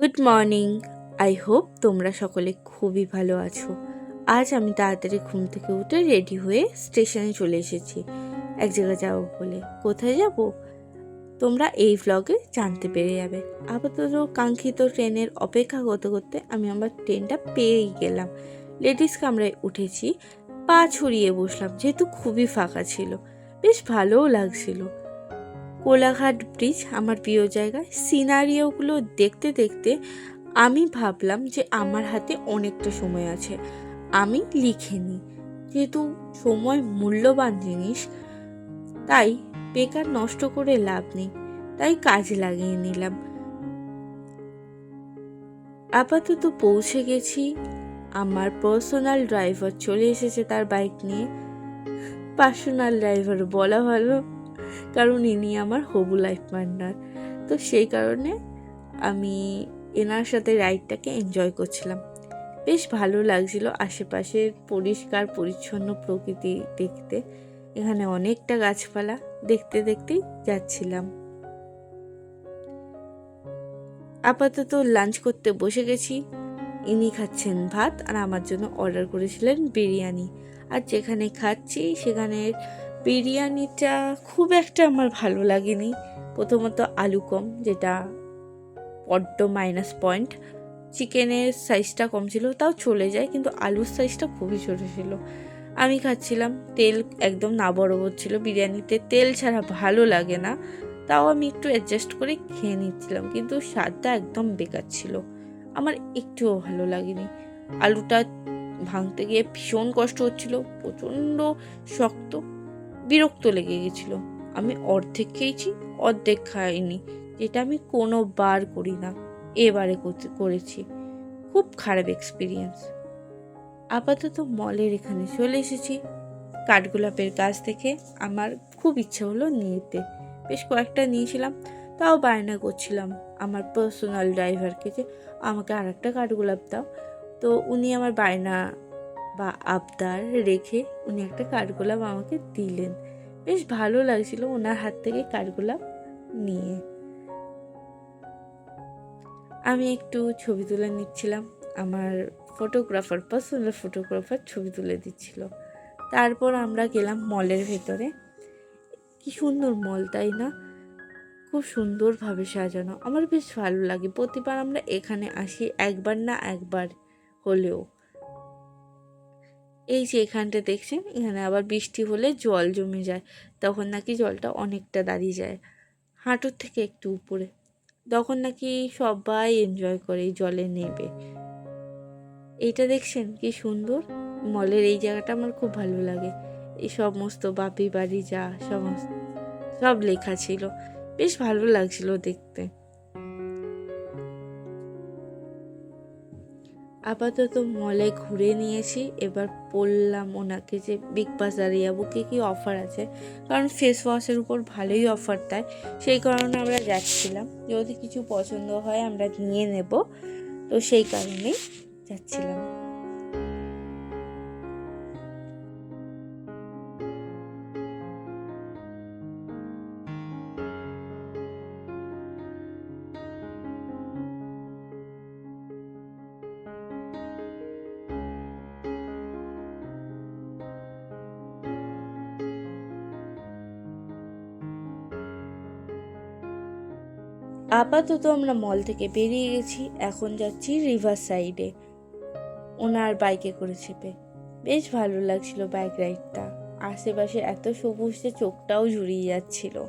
Good morning I hope তোমরা সকলে খুবই ভালো আছো। আজ আমি তাড়াতাড়ি ঘুম থেকে উঠে রেডি হয়ে স্টেশনে চলে এসেছি। এক জায়গায় যাব বলে। কোথায় যাব? তোমরা এই ভ্লগে জানতে পেরে যাবে। আপাতত কাঙ্ক্ষিত ট্রেনের অপেক্ষা করতে করতে আমি আমার ট্রেনটা পেয়েই গেলাম। লেডিস কামরায় উঠেছি। পা ছড়িয়ে বসলাম। যেহেতু খুবই ফাঁকা ছিল। বেশ ভালোও লাগছিল। কোলাঘাট ব্রিজ আমার প্রিয় জায়গা। সিনারিওগুলো দেখতে দেখতে আমি ভাবলাম যে আমার হাতে অনেকটা সময় আছে। আমি লিখে নিই যেহেতু সময় মূল্যবান জিনিস, তাই বেকার নষ্ট করে লাভ নেই, তাই কাজে লাগিয়ে নিলাম। আপাতত পৌঁছে গেছি। আমার পার্সোনাল ড্রাইভার চলে এসেছে তার বাইক নিয়ে। পার্সোনাল ড্রাইভার বলা ভালো। কারণ ইনি আমার হবু লাইফ পার্টনার। তো সেই কারণে আমি এনার সাথে রাইডটাকে এনজয় করছিলাম। বেশ ভালো লাগছিল আশেপাশের পরিষ্কার, পরিচ্ছন্ন প্রকৃতি দেখতে। এখানে অনেকটা গাছপালা দেখতে দেখতেই যাচ্ছিলাম। আপাতত লাঞ্চ করতে বসে গেছি। ইনি খাচ্ছেন ভাত আর আমার জন্য অর্ডার করেছিলেন বিরিয়ানি। আর যেখানে খাচ্ছি সেখানে বিরিয়ানিটা খুব একটা আমার ভালো লাগেনি। প্রথমত আলু কম, যেটা বড্ড মাইনাস পয়েন্ট চিকেনের সাইজটা কম ছিল, তাও চলে যায়, কিন্তু আলুর সাইজটা খুবই ছোটো ছিল। আমি খাচ্ছিলাম, তেল একদম না বরাবর ছিল। বিরিয়ানিতে তেল ছাড়া ভালো লাগে না, তাও আমি একটু অ্যাডজাস্ট করে খেয়ে নিচ্ছিলাম, কিন্তু স্বাদটা একদম বেকার ছিল। আমার একটুও ভালো লাগেনি। আলুটা ভাঙতে গিয়ে ভীষণ কষ্ট হচ্ছিল, প্রচণ্ড শক্ত বিরক্ত লেগে গেছিল। আমি অর্ধেক খেয়েছি, অর্ধেক খাইনি, যেটা আমি কোনো বার করি না। এবারে করেছি। খুব খারাপ এক্সপিরিয়েন্স আপাতত মলের এখানে চলে এসেছি। কাঠগোলাপের গাছ থেকে আমার খুব ইচ্ছে হলো নিতে। বেশ কয়েকটা নিয়েছিলাম, তাও বায়না করছিলাম আমার পার্সোনাল ড্রাইভারকে যে, আমাকে আর একটা কাঠগোলাপ দাও। তো উনি আমার বায়না বা আবদার রেখে উনি একটা কাঠগোলাপ আমাকে দিলেন। বেশ ভালো লাগছিল ওনার হাত থেকে কাঠগোলাপ নিয়ে। আমি একটু ছবি তুলে নিচ্ছিলাম। আমার ফটোগ্রাফার পার্সোনাল ফটোগ্রাফার ছবি তুলে দিচ্ছিল। তারপর আমরা গেলাম মলের ভেতরে। কি সুন্দর মল, তাই না? খুব সুন্দরভাবে সাজানো। আমার বেশ ভালো লাগে। প্রতিবার আমরা এখানে আসি একবার না একবার হলেও। এই যে এখানটা দেখছেন, এখানে আবার বৃষ্টি হলে জল জমে যায়, তখন নাকি জলটা অনেকটা দাঁড়িয়ে যায়, হাঁটুর থেকে একটু উপরে, তখন নাকি সবাই এনজয় করে এই জলে নেবে। এইটা দেখছেন কি সুন্দর, মলের এই জায়গাটা আমার খুব ভালো লাগে, এই সমস্ত বাপি বাড়ি যা, সমস্ত, সব লেখা ছিল, বেশ ভালো লাগছিল দেখতে। আপাতত মলে ঘুরে নিয়েছি। এবার বললাম ওনাকে যে বিগ বাজারে যাব। কী কী অফার আছে? কারণ ফেস ওয়াশের উপর ভালোই অফার দেয় সেই কারণে আমরা যাচ্ছিলাম। যদি কিছু পছন্দ হয়, আমরা নিয়ে নেব। তো সেই কারণেই যাচ্ছিলাম। আপাতত আমরা মল থেকে বেরিয়ে গেছি, এখন যাচ্ছি রিভার সাইডে ওনার বাইকে করে চেপে। বেশ ভালো লাগছিল বাইক রাইডটা। আশেপাশে এত সবুজ যে চোখটাও জুড়িয়ে যাচ্ছিল।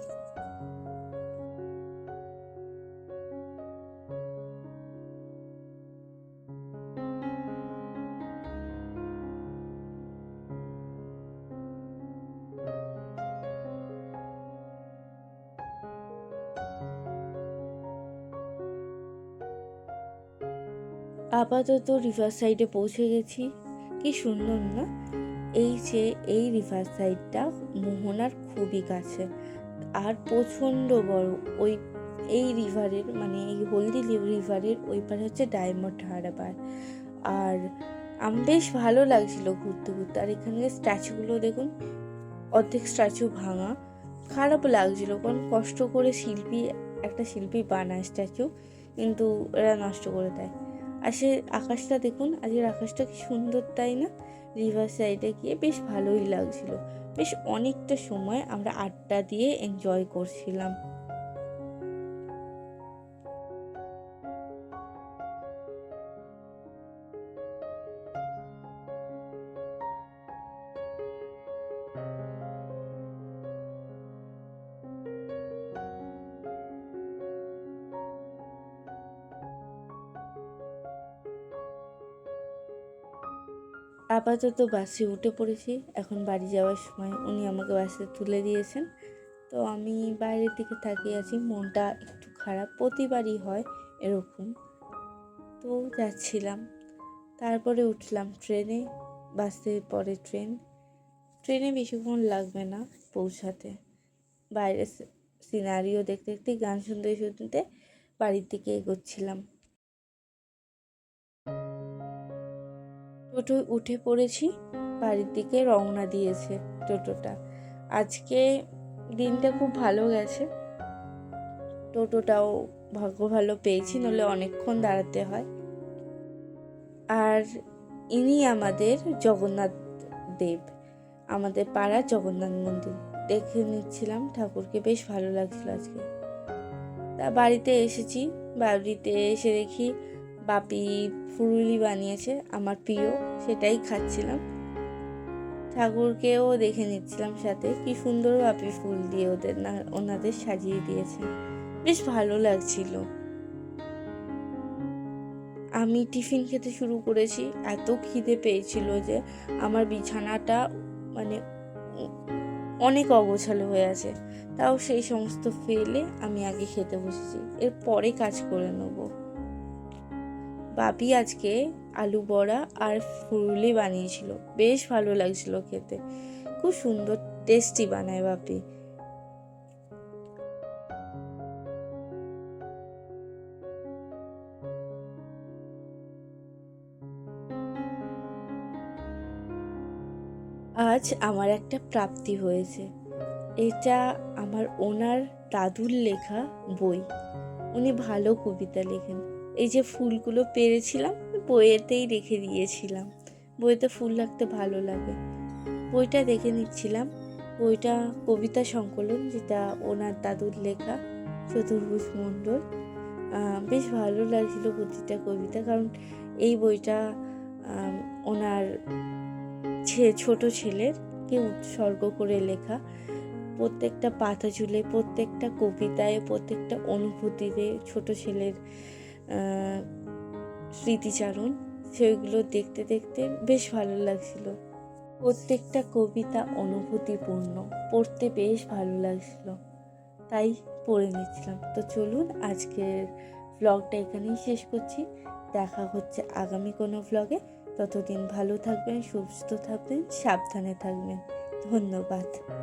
আপাতত রিভার সাইডে পৌঁছে গেছি। কি সুন্দর না? এই যে, এই রিভার সাইডটা মোহনার খুবই কাছে। আর প্রচণ্ড বড় ওই, এই রিভারের মানে এই হলদি রিভারের ওই পারে হচ্ছে ডায়মন্ড হারবার। আর আম, বেশ ভালো লাগছিল ঘুরতে ঘুরতে। আর এখানে স্ট্যাচুগুলো দেখুন, অর্ধেক স্ট্যাচু ভাঙা। খারাপ লাগছিল, কারণ কষ্ট করে শিল্পী, একটা শিল্পী বানায় স্ট্যাচু কিন্তু এরা নষ্ট করে দেয়। আর সে আকাশটা দেখুন, আজকের আকাশটা কি সুন্দর তাই না? রিভার সাইডে গিয়ে বেশ ভালোই লাগছিল। বেশ অনেকটা সময় আমরা আড্ডা দিয়ে এনজয় করছিলাম। আপাতত বাসে উঠে পড়েছি। এখন বাড়ি যাওয়ার সময় উনি আমাকে বাসে তুলে দিয়েছেন। তো আমি বাইরের দিকে তাকিয়ে আছি, মনটা একটু খারাপ। প্রতিবারই হয় এরকম। তো যাচ্ছিলাম। তারপরে উঠলাম ট্রেনে, বাসে পরে ট্রেন। ট্রেনে বেশিক্ষণ লাগবে না পৌঁছাতে। বাইরে সিনারিও দেখতে দেখতে, গান শুনতে শুনতে বাড়ির দিকে এগোচ্ছিলাম। টোটো উঠে পড়েছি, বাড়ির দিকে রওনা দিয়েছে টোটোটা। আজকে দিনটা খুব ভালো গেছে। টোটোটাও ভাগ্য ভালো পেয়েছি নলে অনেকক্ষণ দাঁড়াতে হয়। আর ইনি আমাদের জগন্নাথ দেব, আমাদের পাড়ার জগন্নাথ মন্দির। দেখে নিচ্ছিলাম, ঠাকুরকে বেশ ভালো লাগছিল আজকে। তা বাড়িতে এসেছি, বাড়িতে এসে দেখি বাপি ফুরুলি বানিয়েছে, আমার প্রিয়, সেটাই খাচ্ছিলাম। ঠাকুরকেও দেখে নিচ্ছিলাম সাথে, কি সুন্দর বাপি ফুল দিয়ে ওদের না, ওনাদের সাজিয়ে দিয়েছে। বেশ ভালো লাগছিল। আমি টিফিন খেতে শুরু করেছি, এত খিদে পেয়েছিল যে আমার বিছানাটা মানে অনেক অগোছালো হয়ে আছে। তাও সেই সমস্ত ফেলে আমি আগে খেতে বসেছি এর পরে কাজ করে নেব। বাপি আজকে আলু বড়া আর ফুরুলি বানিয়েছিল। বেশ ভালো লাগছিল খেতে। খুব সুন্দর টেস্টি বানায় বাপি। আজ আমার একটা প্রাপ্তি হয়েছে। এটা আমার ওনার দাদুর লেখা বই। উনি ভালো কবিতা লেখেন। এই যে ফুলগুলো পেরেছিলাম, বইয়েতেই রেখে দিয়েছিলাম। বইতে ফুল রাখতে ভালো লাগে। বইটা দেখে নিচ্ছিলাম। বইটা কবিতা সংকলন, যেটা ওনার দাদুর লেখা, চতুর্ভুজ মণ্ডল। বেশ ভালো লাগছিল প্রতিটা কবিতা, কারণ এই বইটা ওনার ছোট ছেলের কে উৎসর্গ করে লেখা। প্রত্যেকটা পাতা ঝুলে, প্রত্যেকটা কবিতায়, প্রত্যেকটা অনুভূতিতে ছোট ছেলের স্মৃতিচারণ, সেগুলো দেখতে দেখতে বেশ ভালো লাগছিল। প্রত্যেকটা কবিতা অনুভূতিপূর্ণ, পড়তে বেশ ভালো লাগছিল। তাই পড়ে নিচ্ছিলাম। তো চলুন আজকের ব্লগটা এখানেই শেষ করছি। দেখা হচ্ছে আগামী কোনো ব্লগে ততদিন ভালো থাকবেন, সুস্থ থাকবেন, সাবধানে থাকবেন। ধন্যবাদ।